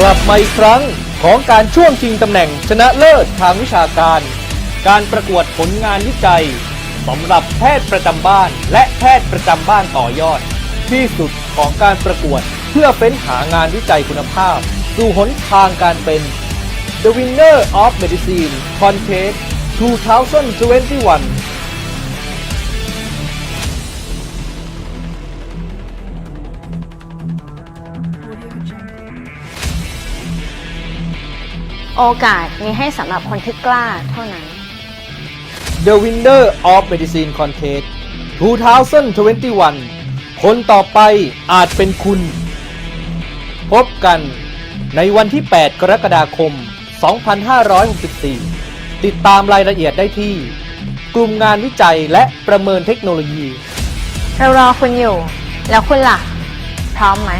กลับมาอีกครั้งของการช่วงชิงตำแหน่งชนะเลิศทางวิชาการ การประกวดผลงานวิจัยสำหรับแพทย์ประจำบ้าน และแพทย์ประจำบ้านต่อยอด ที่สุดของการประกวดเพื่อเฟ้นหางานวิจัยคุณภาพ สู่หนทางการเป็น The Winner of Medicine Contest 2021 โอกาสมีให้สำหรับคนที่กล้าเท่านั้น The Winner of Medicine Contest 2021 คนต่อไปอาจเป็นคุณ พบกันในวันที่ 8 กรกฎาคม 2564 ติดตามรายละเอียดได้ที่ กลุ่มงานวิจัยและประเมินเทคโนโลยี เรารอคุณอยู่ แล้วคุณล่ะ พร้อมไหม